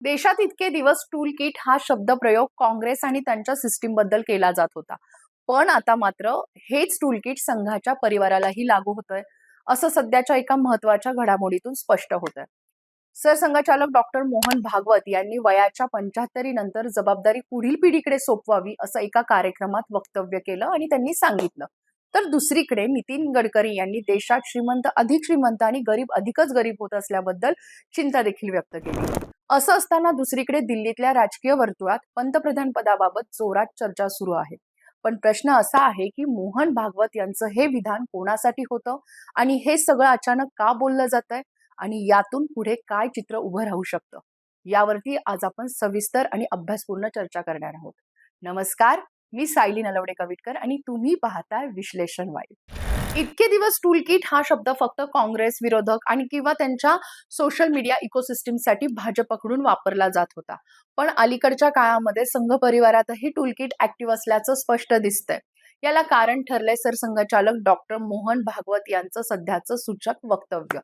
देशात इतके दिवस टूल किट हा शब्दप्रयोग काँग्रेस आणि त्यांच्या सिस्टीमबद्दल केला जात होता. पण आता मात्र हेच टूल किट संघाच्या परिवारालाही लागू होतंय असं सध्याच्या एका महत्त्वाच्या घडामोडीतून स्पष्ट होतंय. सरसंघचालक डॉक्टर मोहन भागवत यांनी वयाच्या पंच्याहत्तरी नंतर जबाबदारी पुढील पिढीकडे सोपवावी असं एका कार्यक्रमात वक्तव्य केलं आणि त्यांनी सांगितलं. तर दुसरीकडे नितीन गडकरी यांनी देशात श्रीमंत अधिक श्रीमंत आणि गरीब अधिकच गरीब होत असल्याबद्दल चिंता देखील व्यक्त केली. असं असताना दुसरीकडे दिल्लीतल्या राजकीय वर्तुळात पंतप्रधान पदाबाबत जोरात चर्चा सुरू आहे. पण प्रश्न असा आहे की मोहन भागवत यांचं हे विधान कोणासाठी होतं? आणि हे सगळं अचानक का बोललं जात आहे आणि यातून पुढे काय चित्र उभं राहू शकतं? यावरती आज आपण सविस्तर आणि अभ्यासपूर्ण चर्चा करणार आहोत. नमस्कार मी सायली नलवडे कविटकर आणि तुम्ही पाहताय विश्लेषण वाईट इतके दिवस टूल किट हा शब्द फक्त काँग्रेस विरोधक आणि किंवा त्यांच्या सोशल मीडिया इकोसिस्टीमसाठी भाजपकडून वापरला जात होता. पण अलीकडच्या काळामध्ये संघ परिवारातही टूल किट ऍक्टिव्ह असल्याचं स्पष्ट दिसतंय. याला कारण ठरलंय सरसंघचालक डॉक्टर मोहन भागवत यांचं सध्याचं सूचक वक्तव्य.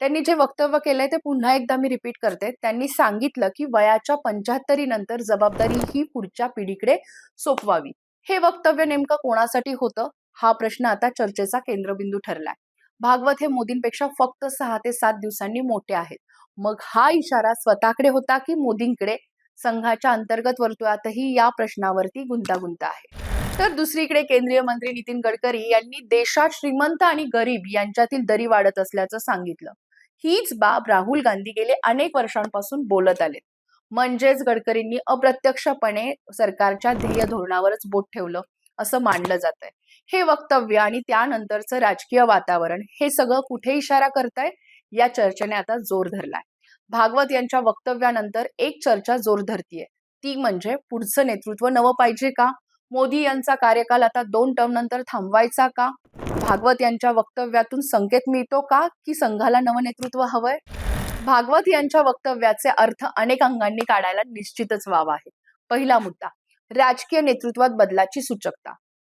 त्यांनी जे वक्तव्य केलंय ते पुन्हा एकदा मी रिपीट करते. त्यांनी सांगितलं की वयाच्या पंच्याहत्तरी नंतर जबाबदारी ही पुढच्या पिढीकडे सोपवावी. हे वक्तव्य नेमकं कोणासाठी होतं? हा प्रश्न आता चर्चेचा केंद्रबिंदू ठरलाय. भागवत हे मोदींपेक्षा फक्त सहा ते सात दिवसांनी मोठे आहेत. मग हा इशारा स्वतःकडे होता की मोदींकडे? संघाच्या अंतर्गत वर्तुळातही या प्रश्नावरती गुंतागुंत आहे. तर दुसरीकडे केंद्रीय मंत्री नितीन गडकरी यांनी देशात श्रीमंत आणि गरीब यांच्यातील दरी वाढत असल्याचं सांगितलं. हीच बाब राहुल गांधी गेले अनेक वर्षांपासून बोलत आले म्हणजेच गडकरींनी अप्रत्यक्षपणे सरकारच्या ध्येय धोरणावरच बोट ठेवलं असं मानलं जात आहे हे वक्तव्य आणि त्यानंतरचं राजकीय वातावरण हे सगळं कुठे इशारा करताय? या चर्चेने आता जोर धरलाय. भागवत यांच्या वक्तव्यानंतर एक चर्चा जोर धरतीये. ती म्हणजे पुढचं नेतृत्व नवं पाहिजे का? मोदी यांचा कार्यकाल आता दोन टर्म नंतर थांबवायचा का? भागवत यांच्या वक्तव्यातून संकेत मिळतो का की संघाला नवं नेतृत्व हवंय? भागवत यांच्या वक्तव्याचे अर्थ अनेक अंगांनी काढायला निश्चितच वाव आहे. पहिला मुद्दा राजकीय नेतृत्वात बदलाची सूचकता.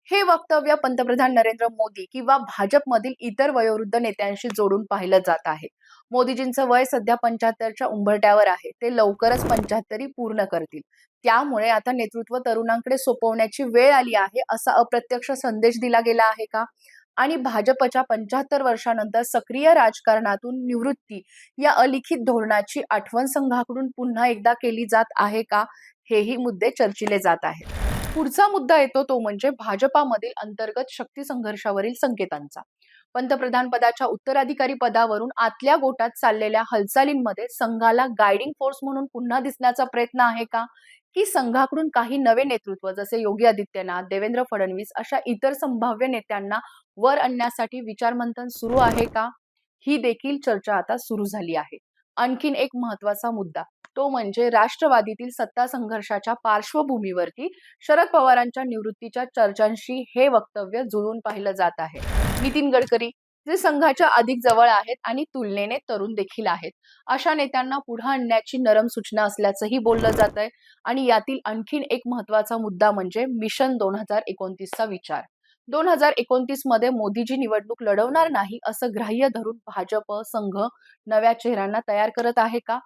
हे वक्तव्य पंतप्रधान नरेंद्र मोदी किंवा भाजपमधील इतर वयोवृद्ध नेत्यांशी जोडून पाहिलं जात आहे. मोदीजींचं वय सध्या पंच्याहत्तरच्या उंबरट्यावर आहे. ते लवकरच पंच्याहत्तरी पूर्ण करतील. त्यामुळे आता नेतृत्व तरुणांकडे सोपवण्याची वेळ आली आहे असा अप्रत्यक्ष संदेश दिला गेला आहे का? आणि भाजपच्या पंच्याहत्तर वर्षानंतर सक्रिय राजकारणातून निवृत्ती या अलिखित धोरणाची आठवण संघाकडून पुन्हा एकदा केली जात आहे का? हेही मुद्दे चर्चिले जात आहेत. पुढचा मुद्दा येतो तो म्हणजे भाजपामधील अंतर्गत शक्ती संघर्षावरील संकेतांचा. पंतप्रधान पदाच्या उत्तराधिकारी पदावरून आतल्या गोटात चाललेल्या हालचालींमध्ये संघाला गायडिंग फोर्स म्हणून पुन्हा दिसण्याचा प्रयत्न आहे का? की संघाकडून काही नवे नेतृत्व जसे योगी आदित्यनाथ देवेंद्र फडणवीस अशा इतर संभाव्य नेत्यांना वर आणण्यासाठी विचारमंथन सुरू आहे का? ही देखील चर्चा आता सुरू झाली आहे. आणखीन एक महत्त्वाचा मुद्दा तो म्हणजे राष्ट्रवादीतील सत्ता संघर्षाच्या पार्श्वभूमीवरती शरद पवारांच्या निवृत्तीच्या चर्चांशी हे वक्तव्य जुळून पाहिलं जात आहे. नितीन गडकरी जे संघाच्या अधिक जवळ आहेत आणि तुलनेने तरुण देखील आहेत. अशा नेत्यांना पुढे आणण्याची नरम सूचना असल्याचंही बोललं जात आहे आणि यातील आणखीन एक महत्त्वाचा मुद्दा म्हणजे मिशन दोन हजार एकोणतीसचा विचार. दोन हजार एकोणतीसमध्ये मोदीजी निवडणूक लढवणार नाही असं ग्राह्य धरून भाजप संघ नव्या चेहऱ्यांना तयार करत आहे का?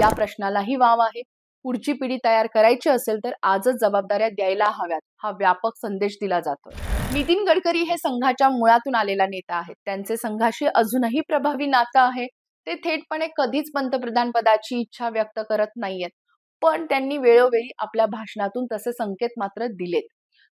या प्रश्नालाही वाव आहे. पुढची पिढी तयार करायची असेल तर आजच जबाबदाऱ्या द्यायला हव्यात. हा व्यापक संदेश दिला जातो नितीन गडकरी हे संघाच्या मुळातून आलेला नेता आहेत. त्यांचे संघाशी अजूनही प्रभावी नातं आहे. ते थेटपणे कधीच पंतप्रधान पदाची इच्छा व्यक्त करत नाहीयेत. पण त्यांनी वेळोवेळी आपल्या भाषणातून तसे संकेत मात्र दिलेत.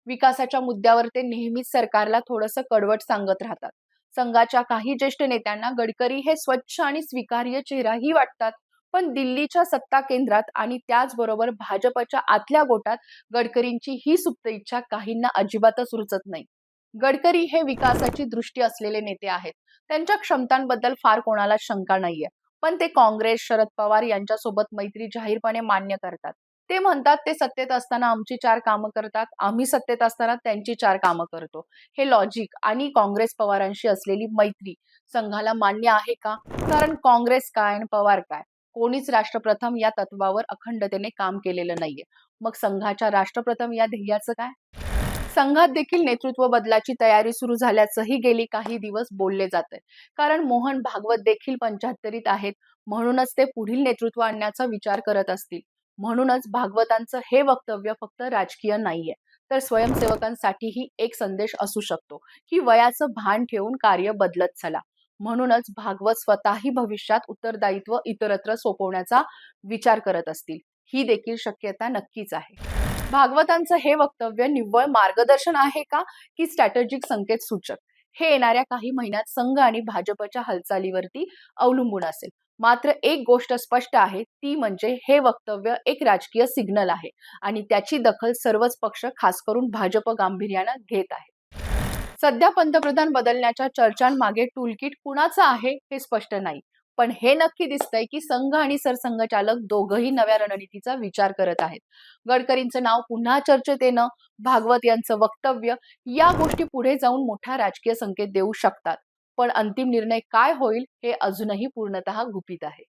विकासाच्या मुद्द्यावर ते नेहमीच सरकारला थोडंसं कडवट सांगत राहतात. संघाच्या काही ज्येष्ठ नेत्यांना गडकरी हे स्वच्छ आणि स्वीकार्य चेहराही वाटतात. पण दिल्लीच्या सत्ता केंद्रात आणि त्याचबरोबर भाजपच्या आतल्या गोटात गडकरींची ही सुप्त इच्छा काहींना अजिबातच रुचत नाही. गडकरी हे विकासाची दृष्टी असलेले नेते आहेत. त्यांच्या क्षमतांबद्दल फार कोणाला शंका नाहीये. पण ते काँग्रेस शरद पवार यांच्यासोबत मैत्री जाहीरपणे मान्य करतात. ते म्हणतात ते सत्तेत असताना आमची चार कामं करतात. आम्ही सत्तेत असताना त्यांची चार कामं करतो. हे लॉजिक आणि काँग्रेस पवारांशी असलेली मैत्री संघाला मान्य आहे का? कारण काँग्रेस काय आणि पवार काय? कोणीच राष्ट्रप्रथम या तत्वावर अखंडतेने काम केलेलं नाहीये. मग संघाच्या राष्ट्रप्रथम या ध्येयाचं काय? संघात देखील नेतृत्व बदलाची तयारी सुरू झाल्याचंही गेली काही दिवस बोलले जाते कारण मोहन भागवत देखील पंच्याहत्तरीत आहेत. म्हणूनच ते पुढील नेतृत्व आणण्याचा विचार करत असतील. म्हणूनच भागवतांचं हे वक्तव्य फक्त राजकीय नाहीये. तर स्वयंसेवकांसाठीही एक संदेश असू शकतो की वयाचं भान ठेवून कार्य बदलत चला. म्हणूनच भागवत स्वतःही भविष्यात उत्तरदायित्व इतरत्र सोपवण्याचा विचार करत असतील. ही देखील शक्यता नक्कीच आहे. भागवतांचं हे वक्तव्य निव्वळ मार्गदर्शन आहे का? की स्ट्रॅटेजिक संकेत सूचक? हे येणाऱ्या काही महिन्यात संघ आणि भाजपच्या हालचालीवरती अवलंबून असेल. मात्र एक गोष्ट स्पष्ट आहे ती म्हणजे हे वक्तव्य एक राजकीय सिग्नल आहे आणि त्याची दखल सर्वच पक्ष खास करून भाजप गांभीर्यानं घेत आहे सध्या पंतप्रधान बदलण्याच्या चर्चांमागे टूलकिट कुणाचं आहे हे स्पष्ट नाही. पण हे नक्की दिसतंय की संघ आणि सरसंघचालक दोघही नव्या रणनीतीचा विचार करत आहेत. गडकरींचं नाव पुन्हा चर्चेत येणं भागवत यांचं वक्तव्य या गोष्टी पुढे जाऊन मोठा राजकीय संकेत देऊ शकतात. पण अंतिम निर्णय काय होईल हे अजूनही पूर्णतः गुपित आहे.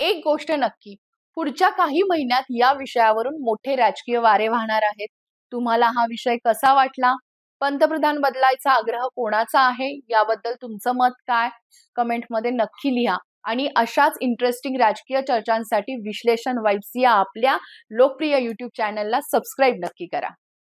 एक गोष्ट नक्की पुढच्या काही महिन्यात या विषयावरून मोठे राजकीय वारे वाहणार आहेत. तुम्हाला हा विषय कसा वाटला? पंतप्रधान बदलायचा आग्रह कोणाचा आहे? याबद्दल तुमचं मत काय? कमेंटमध्ये नक्की लिहा. आणि अशाच इंटरेस्टिंग राजकीय चर्चांसाठी विश्लेषण वाईब्स या आपल्या लोकप्रिय युट्यूब चॅनलला सबस्क्राईब नक्की करा.